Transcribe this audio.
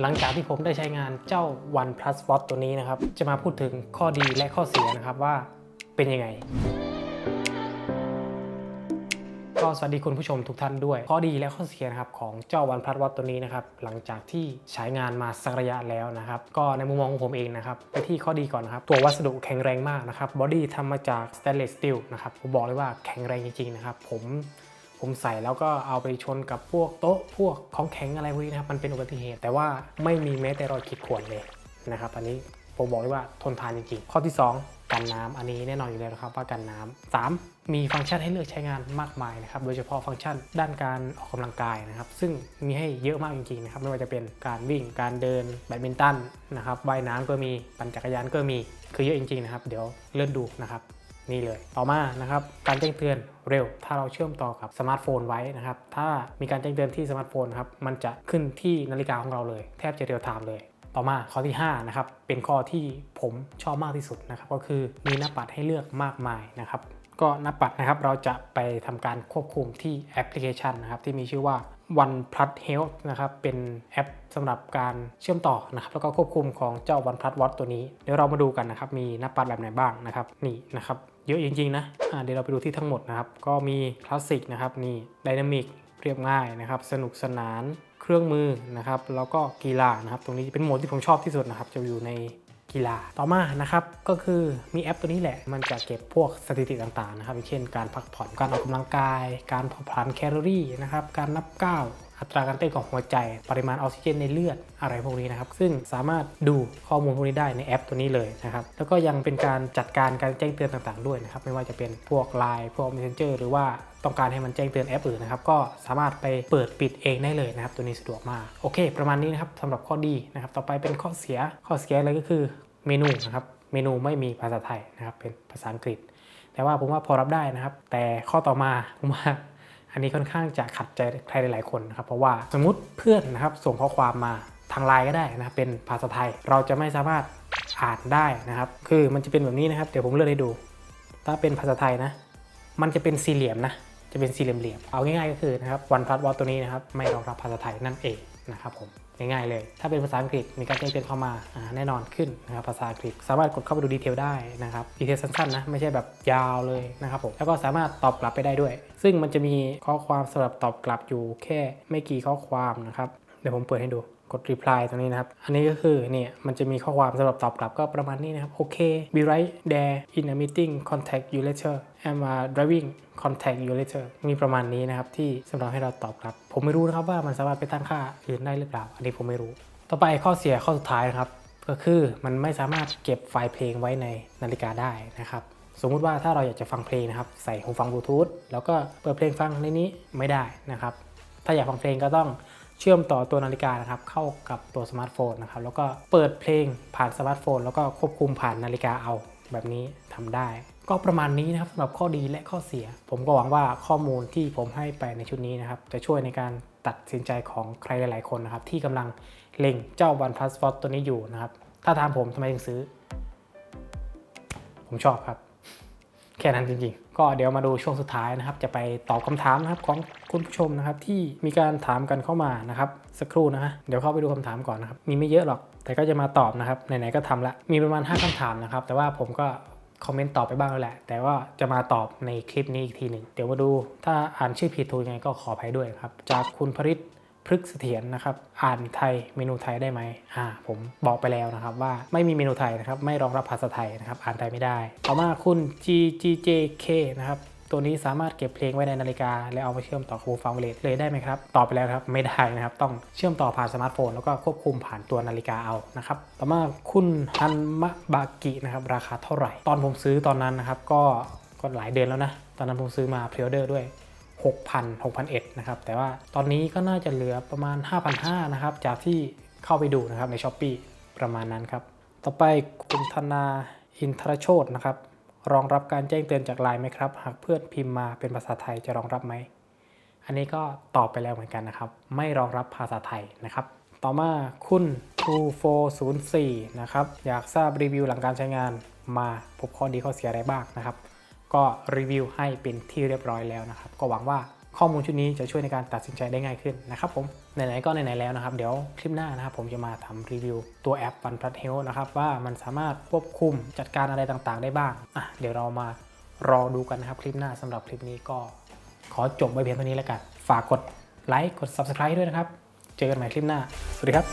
หลังจากที่ผมได้ใช้งานเจ้า OnePlus Watch ตัวนี้นะครับ จะมาพูดถึงข้อดีและข้อเสียนะครับว่าเป็นยังไง ก็สวัสดีคุณผู้ชมทุกท่านด้วย ข้อดีและข้อเสียนะครับของเจ้า OnePlus Watch ตัวนี้นะครับ หลังจากที่ใช้งานมาสักระยะแล้วนะครับ ก็ในมุมมองของผมเองนะครับ ไปที่ข้อดีก่อนนะครับ ตัววัสดุแข็งแรงมากนะครับ บอดี้ทำมาจาก stainless steel นะครับ ผมบอกเลยว่าแข็งแรงจริงๆนะครับ ผม ผมใส่แล้วก็เอาไปชนกับพวกโต๊ะพวกของแข็งอะไรพวกนี้นะครับมันเป็นอุบัติเหตุ แต่ว่าไม่มีแม้แต่รอยขีดข่วนเลยนะครับอันนี้ผมบอกเลยว่าทนทานจริงๆ ข้อที่ 2 กันน้ำอันนี้แน่นอนอยู่แล้วนะครับว่ากันน้ำสามมีฟังก์ชันให้เลือกใช้งานมากมายนะครับโดยเฉพาะฟังก์ชันด้านการออกกำลังกายนะครับซึ่งมีให้เยอะมากจริงๆนะครับไม่ว่าจะเป็นการวิ่งการเดินแบดมินตันนะครับว่ายน้ำก็มีปั่นจักรยานก็มีคือเยอะจริงๆนะครับเดี๋ยวเลื่อนดูนะครับ นี่เลย ต่อมานะครับการแจ้งเตือนเร็ว ถ้าเราเชื่อมต่อกับสมาร์ทโฟนไว้นะครับ ถ้ามีการแจ้งเตือนที่สมาร์ทโฟนครับ มันจะขึ้นที่นาฬิกาของเราเลย แทบจะเรียลไทม์เลย ต่อมาข้อที่5นะครับ เป็นข้อที่ผมชอบมากที่สุดนะครับ ก็คือมีหน้าปัดให้เลือกมากมายนะครับ ก็หน้าปัดนะครับ เราจะไปทำการควบคุมที่แอปพลิเคชันนะครับที่มีชื่อว่า OnePlus Health นะครับ เป็นแอปสำหรับการเชื่อมต่อนะครับ แล้วก็ควบคุมของเจ้า OnePlus Watch ตัวนี้ เดี๋ยวเรามาดูกันนะครับ มีหน้าปัดแบบไหนบ้างนะครับ นี่นะครับ เยอะจริงๆนะอ่าเดี๋ยวเราไปดูที่ทั้งหมดนะครับ ก็มีคลาสสิกนะครับ นี่ไดนามิกเรียบง่ายนะครับ สนุกสนาน เครื่องมือนะครับ แล้วก็กีฬานะครับ ตรงนี้เป็นโหมดที่ผมชอบที่สุดนะครับ จะอยู่ใน กีฬาต่อมานะครับก็คือมีแอปตัวนี้แหละ มันจะเก็บพวกสถิติต่างๆนะครับเช่นการพักผ่อนการออกกำลังกาย การเผาผลาญแคลอรี่นะครับการนับก้าว อัตราการเต้นของหัวใจ ปริมาณออกซิเจนในเลือดอะไรพวกนี้นะครับ ซึ่งสามารถดูข้อมูลพวกนี้ได้ในแอปตัวนี้เลยนะครับ แล้วก็ยังเป็นการจัดการการแจ้งเตือนต่างๆด้วยนะครับ ไม่ว่าจะเป็นพวก Line พวก Messenger หรือว่าต้องการให้มันแจ้งเตือนแอปอื่นนะครับ ก็สามารถไปเปิดปิดเองได้เลยนะครับ ตัวนี้สะดวกมาก โอเค ประมาณนี้นะครับสำหรับข้อดีนะครับ ต่อไปเป็นข้อเสีย ข้อเสียเลยก็คือเมนูนะครับ เมนูไม่มีภาษาไทยนะครับ เป็นภาษาอังกฤษ แต่ว่าผมว่าพอรับได้นะครับ แต่ข้อต่อมาผมว่า อันนี้ค่อนข้างจะขัดใจใครหลาย ๆ คนนะครับ เพราะว่าสมมติเพื่อนนะครับส่งข้อความมาทางไลน์ก็ได้นะครับเป็นภาษาไทย เราจะไม่สามารถอ่านได้นะครับ คือมันจะเป็นแบบนี้นะครับ เดี๋ยวผมเลือกให้ดู ถ้าเป็นภาษาไทยนะ มันจะเป็นสี่เหลี่ยมนะ จะเป็นสี่เหลี่ยมๆ เอาง่ายๆก็คือนะครับ วันพัดวอลตัวนี้นะครับ ไม่รองรับภาษาไทยนั่นเองนะครับผม ง่ายๆเลย ถ้าเป็นภาษาอังกฤษมีการแจ้งเตือนเข้ามาอ่าแน่นอนขึ้นนะครับภาษาอังกฤษ สามารถกดเข้าไปดูดีเทลได้นะครับดีเทลสั้นๆนะไม่ใช่แบบยาวเลยนะครับผมแล้วก็สามารถตอบกลับไปได้ด้วย ซึ่งมันจะมีข้อความสำหรับตอบกลับอยู่แค่ไม่กี่ข้อความนะครับเดี๋ยวผมเปิดให้ดู กด reply ตรงนี้นะครับ อันนี้ก็คือเนี่ยมันจะมีข้อความสำหรับตอบกลับก็ประมาณนี้นะครับโอเค be right there in a meeting contact you later I'm uh, driving contact you later มีประมาณนี้นะครับที่สำหรับให้เราตอบกลับ ผมไม่รู้นะครับว่ามันสามารถไปตั้งค่าอื่นได้หรือเปล่า อันนี้ผมไม่รู้ ต่อไปข้อเสียข้อสุดท้ายนะครับก็คือมันไม่สามารถเก็บไฟล์เพลงไว้ในนาฬิกาได้นะครับสมมุติว่าถ้าเราอยากจะฟังเพลงนะครับใส่หูฟังบลูทูธแล้วก็เปิดเพลงฟังในนี้ไม่ได้นะครับ ถ้าอยากฟังเพลงก็ต้อง เชื่อมต่อตัวนาฬิกานะครับเข้ากับตัวสมาร์ทโฟนนะครับแล้วก็เปิดเพลงผ่านสมาร์ทโฟน แล้วก็ควบคุมผ่านนาฬิกาเอาแบบนี้ทำได้ ก็ประมาณนี้นะครับสำหรับข้อดีและข้อเสีย ผมก็หวังว่าข้อมูลที่ผมให้ไปในชุดนี้นะครับจะช่วยในการตัดสินใจของใครหลาย ๆ คนนะครับที่กำลังเล็งเจ้า OnePlus Watch ตัวนี้อยู่นะครับถ้าถามผมทำไมถึงซื้อ ผมชอบครับ แค่นั้นจริง ๆ ก็เดี๋ยวมาดูช่วงสุดท้ายนะครับ จะไปตอบคำถามนะครับของคุณผู้ชมนะครับ ที่มีการถามกันเข้ามานะครับ สักครู่นะฮะเดี๋ยวเข้าไปดูคำถามก่อนนะครับ มีไม่เยอะหรอก แต่ก็จะมาตอบนะครับไหนๆก็ทำละมีประมาณ 5คำถามนะครับ แต่ว่าผมก็คอมเมนต์ตอบไปบ้างแล้วแหละ แต่ว่าจะมาตอบในคลิปนี้อีกทีหนึ่งเดี๋ยวมาดูถ้าอ่านชื่อผิดถูกยังไงก็ขออภัยด้วยครับ จากคุณพริศ พฤกษเสถียรนะครับ อ่านไทยเมนูไทยได้ไหมอ่า ผมบอกไปแล้วนะครับว่าไม่มีเมนูไทยนะครับ ไม่รองรับภาษาไทยนะครับ อ่านไทยไม่ได้ ต่อมาคุณ GGJK นะครับ ตัวนี้สามารถเก็บเพลงไว้ในนาฬิกา แล้วเอาไปเชื่อมต่อคูฟังเลสเลยได้ไหมครับ ตอบไปแล้วครับ ไม่ได้นะครับ ต้องเชื่อมต่อผ่านสมาร์ทโฟน แล้วก็ควบคุมผ่านตัวนาฬิกาเอานะครับ ต่อมาคุณฮันมะบากินะครับ ราคาเท่าไหร่ ตอนผมซื้อตอนนั้นนะครับ ก็ก็หลายเดือนแล้วนะ ตอนนั้นผมซื้อมาพรีออเดอร์ด้วย 6,000 6,001นะครับ แต่ว่าตอนนี้ก็น่าจะเหลือประมาณ 5,500นะครับ จากที่เข้าไปดูนะครับใน s h อ p e e ประมาณนั้นครับ ต่อไปคุณธนาอินทรโชตนะครับ รองรับการแจ้งเตือนจากไลน์ไหมครับ หากเพื่อนพิมพ์มาเป็นภาษาไทยจะรองรับไหม อันนี้ก็ตอบไปแล้วเหมือนกันนะครับ ไม่รองรับภาษาไทยนะครับ ต่อมาคุณ 2404 นะครับ อยากทราบรีวิวหลังการใช้งานมาพบข้อดีข้อเสียอะไรบ้างนะครับ ก็รีวิวให้เป็นที่เรียบร้อยแล้วนะครับ ก็หวังว่าข้อมูลชุดนี้จะช่วยในการตัดสินใจได้ง่ายขึ้นนะครับผมไหนๆก็ไหนๆแล้วนะครับ เดี๋ยวคลิปหน้านะครับผมจะมาทำรีวิวตัวแอป OnePlus Health นะครับว่ามันสามารถควบคุมจัดการอะไรต่างๆ ได้บ้างอะเดี๋ยวเรามารอดูกันนะครับคลิปหน้าสำหรับคลิปนี้ก็ขอจบไว้เพียงเท่านี้แล้วกัน ฝากกดไลค์กด Subscribe ด้วยนะครับ เจอกันใหม่คลิปหน้า สวัสดีครับ